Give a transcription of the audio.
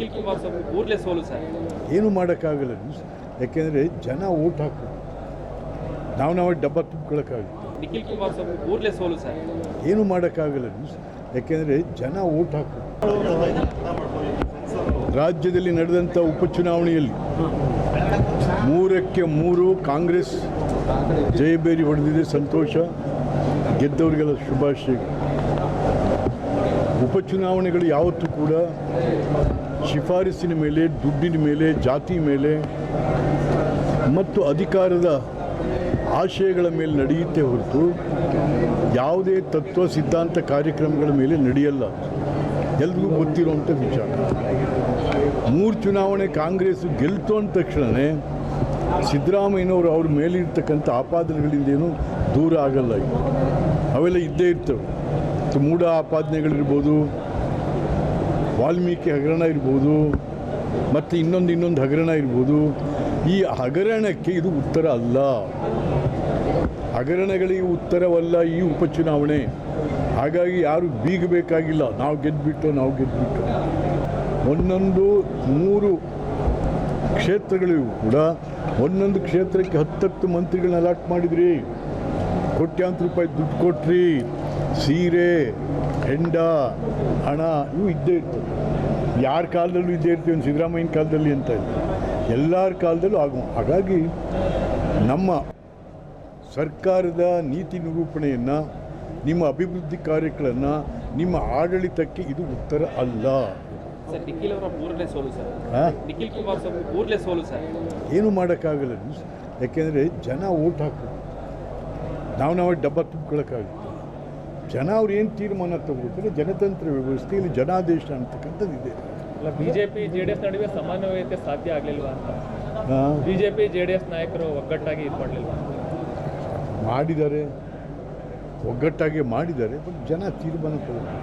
ನಿಖಿಲ್ ಕುಮಾರ್ ಊರ್ಲೇ ಸೋಲು ಸರ್. ಏನು ಮಾಡೋಕ್ಕಾಗಲ್ಲ ಯಾಕೆಂದರೆ ಜನ ಓಟ್ ಹಾಕು. ನಾವು ನಾವು ಡಬ್ಬ ತುಂಬ್ಕೊಳಕ್ಕಾಗುತ್ತೆ ನಿಖಿಲ್ ಕುಮಾರ್ ಊರ್ಲೇ ಸೋಲು ಸರ್. ಏನು ಮಾಡೋಕ್ಕಾಗಲ್ಲ ಯಾಕೆಂದರೆ ಜನ ಓಟ್ ಹಾಕು. ರಾಜ್ಯದಲ್ಲಿ ನಡೆದಂಥ ಉಪಚುನಾವಣೆಯಲ್ಲಿ ಮೂರಕ್ಕೆ ಮೂರು ಕಾಂಗ್ರೆಸ್ ಜಯಬೇರಿ ಹೊಡೆದಿದೆ ಸಂತೋಷ. ಗೆದ್ದವರಿಗೆಲ್ಲ ಶುಭಾಶಯ ಉಪಚುನಾವಣೆಗಳು ಯಾವತ್ತೂ ಕೂಡ ಶಿಫಾರಸಿನ ಮೇಲೆ, ದುಡ್ಡಿನ ಮೇಲೆ, ಜಾತಿ ಮೇಲೆ ಮತ್ತು ಅಧಿಕಾರದ ಆಶಯಗಳ ಮೇಲೆ ನಡೆಯುತ್ತೆ ಹೊರತು ಯಾವುದೇ ತತ್ವ ಸಿದ್ಧಾಂತ ಕಾರ್ಯಕ್ರಮಗಳ ಮೇಲೆ ನಡೆಯಲ್ಲ. ಎಲ್ರಿಗೂ ಗೊತ್ತಿರುವಂಥ ವಿಚಾರ. ಮೂರು ಚುನಾವಣೆ ಕಾಂಗ್ರೆಸ್ ಗೆಲ್ತು ಅಂದ ತಕ್ಷಣವೇ ಸಿದ್ದರಾಮಯ್ಯನವರು ಅವ್ರ ಮೇಲಿರ್ತಕ್ಕಂಥ ಆಪಾದನೆಗಳಿಂದೇನು ದೂರ ಆಗಲ್ಲ ಅವೆಲ್ಲ ಇದ್ದೇ ಇರ್ತವೆ. ಮತ್ತು ಮೂಢ ಆಪಾದನೆಗಳಿರ್ಬೋದು ವಾಲ್ಮೀಕಿ ಹಗರಣ ಇರ್ಬೋದು, ಮತ್ತು ಇನ್ನೊಂದು ಇನ್ನೊಂದು ಹಗರಣ ಇರ್ಬೋದು. ಈ ಹಗರಣಕ್ಕೆ ಇದು ಉತ್ತರ ಅಲ್ಲ. ಹಗರಣಗಳಿಗೆ ಉತ್ತರವಲ್ಲ ಈ ಉಪಚುನಾವಣೆ. ಹಾಗಾಗಿ ಯಾರು ಬೀಗಬೇಕಾಗಿಲ್ಲ. ನಾವು ಗೆದ್ದುಬಿಟ್ಟು ನಾವು ಗೆದ್ದುಬಿಟ್ಟು ಒಂದೊಂದು ಮೂರು ಕ್ಷೇತ್ರಗಳಿಗೂ ಕೂಡ ಒಂದೊಂದು ಕ್ಷೇತ್ರಕ್ಕೆ ಹತ್ತತ್ತು ಮಂತ್ರಿಗಳನ್ನ ಅಲಾಟ್ ಮಾಡಿದ್ರಿ. ಕೋಟ್ಯಾಂತರ ರೂಪಾಯಿ ದುಡ್ಡು ಕೊಟ್ರಿ. ಸೀರೆ ಹೆಂಡ ಹಣ ಇವು ಇದ್ದೇ ಇರ್ತವೆ ಯಾರ ಕಾಲದಲ್ಲೂ ಇದ್ದೇ ಇರ್ತೀವಿ ಒಂದು ಸಿದ್ದರಾಮಯ್ಯನ ಕಾಲದಲ್ಲಿ ಅಂತ ಇಲ್ಲ. ಎಲ್ಲರ ಕಾಲದಲ್ಲೂ ಆಗುವ ಹಾಗಾಗಿ ನಮ್ಮ ಸರ್ಕಾರದ ನೀತಿ ನಿರೂಪಣೆಯನ್ನು ನಿಮ್ಮ ಅಭಿವೃದ್ಧಿ ಕಾರ್ಯಗಳನ್ನು ನಿಮ್ಮ ಆಡಳಿತಕ್ಕೆ ಇದು ಉತ್ತರ ಅಲ್ಲ. ಏನು ಮಾಡೋಕ್ಕಾಗಲ್ಲ ಯಾಕೆಂದರೆ ಜನ ಓಟ್ ಹಾಕು ನಾವು ನಾವೇ ಡಬ್ಬ ತುಂಬ್ಕೊಳಕ್ಕಾಗುತ್ತೆ ಜನ ಅವ್ರು ಏನು ತೀರ್ಮಾನ ತಗೊಳ್ತಾರೆ ಜನತಂತ್ರ ವ್ಯವಸ್ಥೆಯಲ್ಲಿ ಜನಾದೇಶ ಅಂತಕ್ಕಂಥದ್ದು ಇದೆ. ಅಲ್ಲ ಬಿಜೆಪಿ ಜೆಡಿಎಸ್ ನಡುವೆ ಸಮನ್ವಯತೆ ಸಾಧ್ಯ ಆಗಲಿಲ್ವ ಅಂತ? ಬಿಜೆಪಿ ಜೆಡಿಎಸ್ ನಾಯಕರು ಒಗ್ಗಟ್ಟಾಗಿ ಇದು ಮಾಡಲಿಲ್ವಾ ಮಾಡಿದ್ದಾರೆ ಒಗ್ಗಟ್ಟಾಗಿ ಮಾಡಿದ್ದಾರೆ ಬಟ್ ಜನ ತೀರ್ಮಾನ ತಗೋ